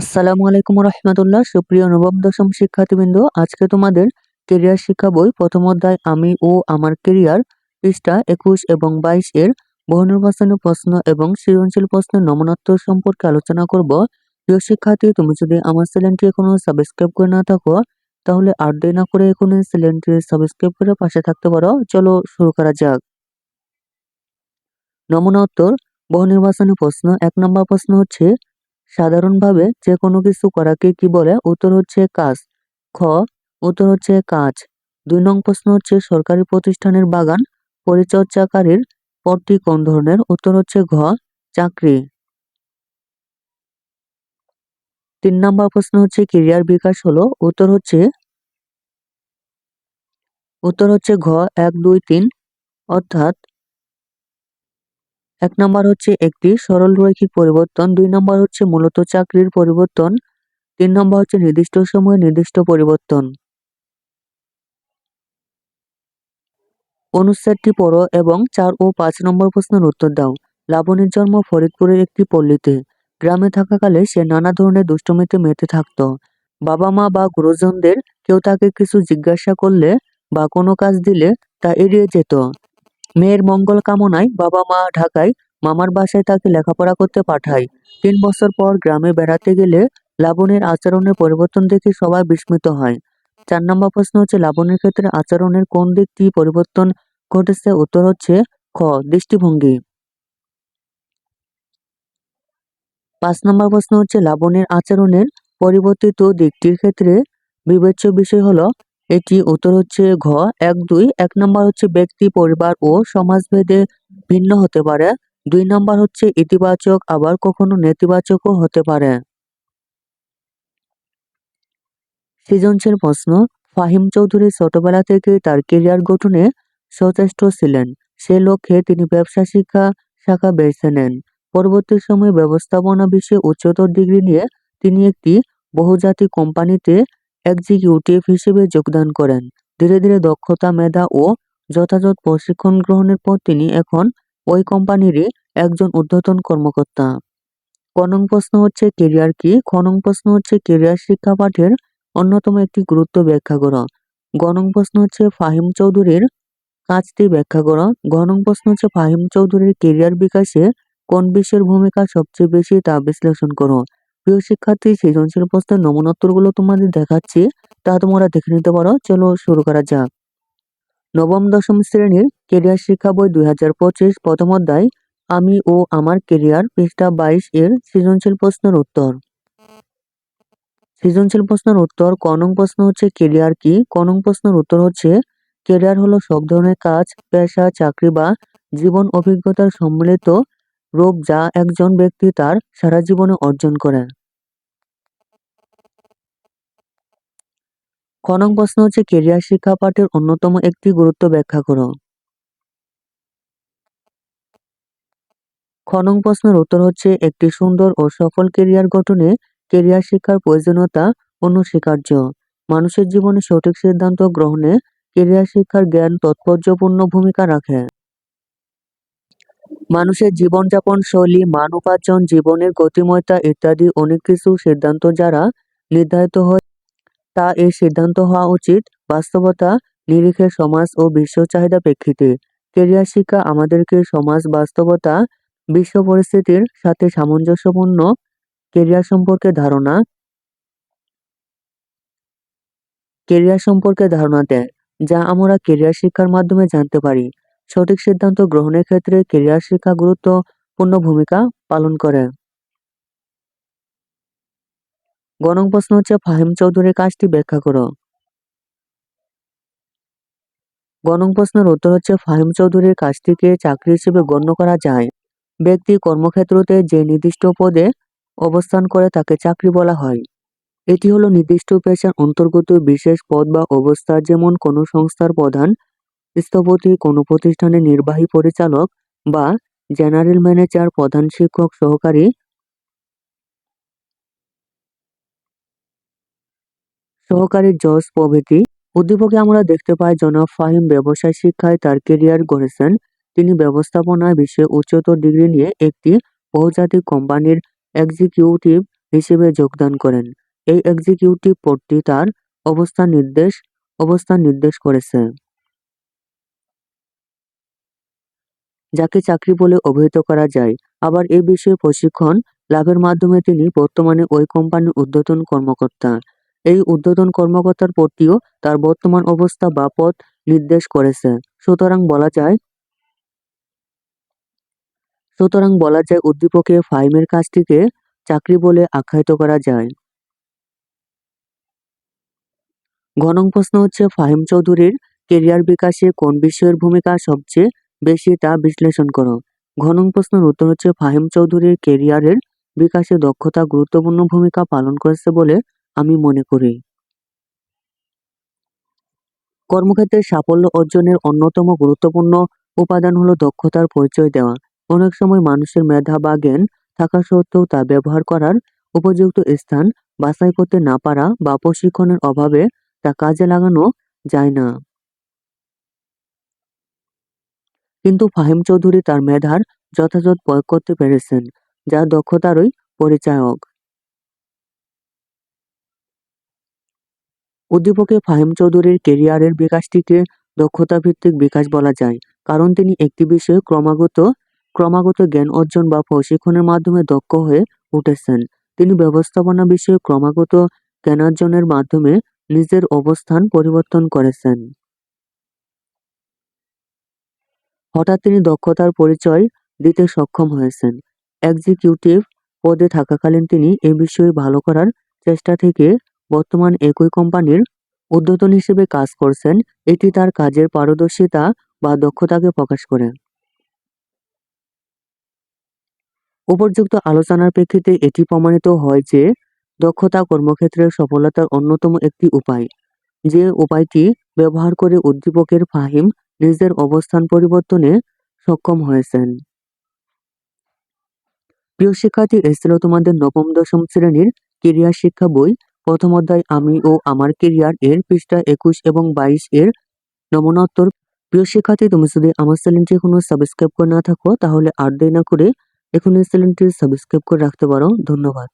আসসালামু আলাইকুম রহমতুল্লাহ, সুপ্রিয় নবম, দশম শিক্ষার্থীবৃন্দ, আজকে তোমাদের কেরিয়ার শিক্ষা বই প্রথম অধ্যায়, আমি ও আমার কেরিয়ার পৃষ্ঠা একুশ এবং বাইশ এর বহুনির্বাচনী প্রশ্ন এবং সৃজনশীল প্রশ্নের নমনাত্মক সম্পর্কে আলোচনা করব। প্রিয় শিক্ষার্থী, তুমি যদি আমার চ্যানেলটি এখনও সাবস্ক্রাইব করে না থাকো, তাহলে আর দেরি না করে এখন এই চ্যানেলটি সাবস্ক্রাইব করে পাশে থাকতে পারো। চলো শুরু করা যাক। নমুনা উত্তর প্রশ্ন। এক নম্বর প্রশ্ন হচ্ছে সাধারণভাবে যে কোনো কিছু করাকে কি বলে? উত্তর হচ্ছে কাজ। খ, উত্তর হচ্ছে কাজ। দুই নং প্রশ্ন হচ্ছে সরকারি প্রতিষ্ঠানের বাগান পরিচর্যাকারীর পদটি কোন ধরনের? উত্তর হচ্ছে ঘ, চাকরি। তিন নম্বর প্রশ্ন হচ্ছে ক্রিয়ার বিকাশ হলো। উত্তর হচ্ছে উত্তর হচ্ছে ঘ, এক, দুই, তিন। অর্থাৎ এক নম্বর হচ্ছে একটি সরল রৈখিক পরিবর্তন, দুই নম্বর হচ্ছে মূলত চাকরির পরিবর্তন, তিন নম্বর হচ্ছে নির্দিষ্ট সময়ে নির্দিষ্ট পরিবর্তন। অনুচ্ছেদটি পড়ো এবং চার ও পাঁচ নম্বর প্রশ্নের উত্তর দাও। লাবণীর জন্ম ফরিদপুরের একটি পল্লীতে। গ্রামে থাকাকালে সে নানা ধরনের দুষ্টমিতে মেতে থাকত। বাবা মা বা গুরুজনদের কেউ তাকে কিছু জিজ্ঞাসা করলে বা কোনো কাজ দিলে তা এড়িয়ে যেত। মেয়ের মঙ্গল কামনায় বাবা মা ঢাকায়, মামার বাসায় তাকে লেখাপড়া করতে পাঠায়। তিন বছর পর গ্রামে বেড়াতে গেলে লাবণের আচরণের পরিবর্তন দেখে সবাই বিস্মিত হয়। চার নম্বর প্রশ্ন হচ্ছে লাবণের ক্ষেত্রে আচরণের কোন দিকটি পরিবর্তন ঘটেছে? উত্তর হচ্ছে, খ, দৃষ্টিভঙ্গি। পাঁচ নম্বর প্রশ্ন হচ্ছে লাবণের আচরণের পরিবর্তিত দিকটির ক্ষেত্রে বিবেচ্য বিষয় হলো এটি উত্তর হচ্ছে ঘ, এক, দুই, এক নম্বর হচ্ছে ব্যক্তি, পরিবার ও সমাজভেদে ভিন্ন হতে পারে। দুই নম্বর হচ্ছে ইতিবাচক, আবার কখনো নেতিবাচকও হতে পারে। সৃজনশীল প্রশ্ন, ফাহিম চৌধুরী ছোটবেলা থেকে তার কেরিয়ার গঠনে সচেষ্ট ছিলেন। সে লক্ষ্যে তিনি ব্যবসা শিক্ষা শাখা বেছে নেন। পরবর্তী সময়ে ব্যবস্থাপনা বিষয়ে উচ্চতর ডিগ্রি নিয়ে তিনি একটি বহুজাতিক কোম্পানিতে এক্সিকিউটিভ হিসেবে যোগদান করেন। ধীরে ধীরে দক্ষতা, মেধা ও যথাযথ প্রশিক্ষণ গ্রহণের পর তিনি এখন ওই কোম্পানিরই একজন ঊর্ধ্বতন কর্মকর্তা। কনং প্রশ্ন হচ্ছে কেরিয়ার কি? খনং প্রশ্ন হচ্ছে কেরিয়ার শিক্ষা পাঠের অন্যতম একটি গুরুত্ব ব্যাখ্যা করো গণং প্রশ্ন হচ্ছে ফাহিম চৌধুরীর কাজটি ব্যাখ্যা করো গণং প্রশ্ন হচ্ছে ফাহিম চৌধুরীর কেরিয়ার বিকাশে কোন বিষয়ের ভূমিকা সবচেয়ে বেশি তা বিশ্লেষণ করো। প্রিয় শিক্ষার্থী সৃজনশীল প্রশ্নের নমুনোত্তরগুলো তোমাদের দেখাচ্ছি। তা তোমরা দেখে নিতে পারো। চলো শুরু করা যাক। নবম, দশম শ্রেণির কেরিয়ার শিক্ষা বই দুই হাজার পঁচিশ, প্রথম অধ্যায়, আমি ও আমার কেরিয়ার, পৃষ্ঠা বাইশ এর সৃজনশীল প্রশ্নের উত্তর। সৃজনশীল প্রশ্নের উত্তর, কনং প্রশ্ন হচ্ছে কেরিয়ার কি? কনং প্রশ্নের উত্তর হচ্ছে, কেরিয়ার হলো সব ধরনের কাজ, পেশা, চাকরি বা জীবন অভিজ্ঞতার সম্মিলিত রূপ যা একজন ব্যক্তি তার সারা জীবনে অর্জন করে। খনং প্রশ্ন হচ্ছে, কেরিয়ার শিক্ষা পাঠের অন্যতম একটি গুরুত্ব ব্যাখ্যা করো। খনং প্রশ্নের উত্তর হচ্ছে, একটি সুন্দর ও সফল কেরিয়ার গঠনে কেরিয়ার শিক্ষার প্রয়োজনীয়তা অনস্বীকার্য। মানুষের জীবনে সঠিক সিদ্ধান্ত গ্রহণে কেরিয়ার শিক্ষার জ্ঞান তাৎপর্যপূর্ণ ভূমিকা রাখে। মানুষের জীবনযাপন শৈলী মান উপার্জন জীবনের গতিময়তা ইত্যাদি অনেক কিছু সিদ্ধান্ত যারা নির্ধারিত হয়, তা এই সিদ্ধান্ত হওয়া উচিত। বাস্তবতা, নিরিখে সমাজ ও বিশ্ব চাহিদা প্রেক্ষিতে। কেরিয়ার শিক্ষা আমাদেরকে সমাজ বাস্তবতা, বিশ্ব পরিস্থিতির সাথে সামঞ্জস্যপূর্ণ কেরিয়ার সম্পর্কে ধারণা কেরিয়ার সম্পর্কে ধারণা দেয়, যা আমরা কেরিয়ার শিক্ষার মাধ্যমে জানতে পারি। সঠিক সিদ্ধান্ত গ্রহণের ক্ষেত্রে কেরিয়ার শিক্ষা গুরুত্বপূর্ণ ভূমিকা পালন করে। গণং প্রশ্ন হচ্ছে, ফাহিম চৌধুরীর কাজটি ব্যাখ্যা করো। গণং প্রশ্নের উত্তর হচ্ছে, ফাহিম চৌধুরীর কাজটিকে চাকরি হিসেবে গণ্য করা যায়। ব্যক্তি কর্মক্ষেত্রতে যে নির্দিষ্ট পদে অবস্থান করে তাকে চাকরি বলা হয়। এটি হলো নির্দিষ্ট পেশার অন্তর্গত বিশেষ পদ বা অবস্থা যেমন কোনো সংস্থার প্রধান স্থপতি কোনো প্রতিষ্ঠানের নির্বাহী পরিচালক বা জেনারেল ম্যানেজার, প্রধান শিক্ষক, সহকারী সহকারী জজ প্রভৃতি উদ্দীপকে আমরা দেখতে পাই, জনাব ফাহিম ব্যবসায় শিক্ষায় তার কেরিয়ার গড়েছেন তিনি ব্যবস্থাপনায় বিষয়ে উচ্চতর ডিগ্রি নিয়ে একটি বহুজাতিক কোম্পানির এক্সিকিউটিভ হিসেবে যোগদান করেন। এই এক্সিকিউটিভ পদটি তার অবস্থান নির্দেশ অবস্থান নির্দেশ করেছে। যাকে চাকরি বলে অভিহিত করা যায়। আবার এ বিষয়ে প্রশিক্ষণ লাভের মাধ্যমে তিনি বর্তমানে ওই কোম্পানির ঊর্ধ্বতন কর্মকর্তা। এই উদ্বোধন কর্মকর্তার পদটিও তার বর্তমান অবস্থা বা পথ নির্দেশ করেছে। সুতরাং বলা যায় সুতরাং বলা যায় উদ্দীপকে ফাহিমের কাজটিকে চাকরি বলে আখ্যায়িত করা যায়। ঘ নং প্রশ্ন হচ্ছে ফাহিম চৌধুরীর কেরিয়ার বিকাশে কোন বিষয়ের ভূমিকা সবচেয়ে বেশি তা বিশ্লেষণ করো। ঘনং প্রশ্নের উত্তর হচ্ছে, ফাহিম চৌধুরীর কেরিয়ারের বিকাশে দক্ষতা গুরুত্বপূর্ণ ভূমিকা পালন করেছে বলে আমি মনে করি। কর্মক্ষেত্রে সাফল্য অর্জনের অন্যতম গুরুত্বপূর্ণ উপাদান হলো দক্ষতার পরিচয় দেওয়া। অনেক সময় মানুষের মেধা বা জ্ঞান থাকা সত্ত্বেও তা ব্যবহার করার উপযুক্ত স্থান বাছাই করতে না পারা বা প্রশিক্ষণের অভাবে তা কাজে লাগানো যায় না। কিন্তু ফাহিম চৌধুরী তার মেধার যথাযথ প্রয়োগ করতে পেরেছেন, যা দক্ষতারই পরিচায়ক। উদ্দীপকে ফাহিম চৌধুরীর কেরিয়ারের বিকাশটিকে দক্ষতাভিত্তিক বিকাশ বলা যায়, কারণ তিনি একটি বিষয়ে ক্রমাগত ক্রমাগত জ্ঞান অর্জন বা প্রশিক্ষণের মাধ্যমে দক্ষ হয়ে উঠেছেন। তিনি ব্যবস্থাপনা বিষয়ে ক্রমাগত জ্ঞানার্জনের মাধ্যমে নিজের অবস্থান পরিবর্তন করেছেন। হঠাৎ তিনি দক্ষতার পরিচয় দিতে সক্ষম হয়েছেন। এক্সিকিউটিভ পদে থাকাকালীন তিনি এ বিষয়ে ভালো করার চেষ্টা থেকে বর্তমান একই কোম্পানির ঊর্ধ্বতন হিসেবে কাজ করছেন, এটি তার কাজের পারদর্শিতা বা দক্ষতাকে প্রকাশ করে। উপর্যুক্ত আলোচনার প্রেক্ষিতে এটি প্রমাণিত হয় যে দক্ষতা কর্মক্ষেত্রের সফলতার অন্যতম একটি উপায়। যে উপায়টি ব্যবহার করে উদ্দীপকের ফাহিম নিজের অবস্থান পরিবর্তনে সক্ষম হয়েছেন। প্রিয় শিক্ষার্থী এ তোমাদের নবম, দশম শ্রেণির কেরিয়ার শিক্ষা বই। প্রথম অধ্যায়, আমি ও আমার কেরিয়ার এর পৃষ্ঠা একুশ এবং বাইশ এর নমুনোত্তর। প্রিয় শিক্ষার্থী, তুমি যদি আমার চ্যানেলটি এখনও সাবস্ক্রাইব করে না থাকো, তাহলে আর দেরি না করে এখন এই চ্যানেলটি সাবস্ক্রাইব করে রাখতে পারো। ধন্যবাদ।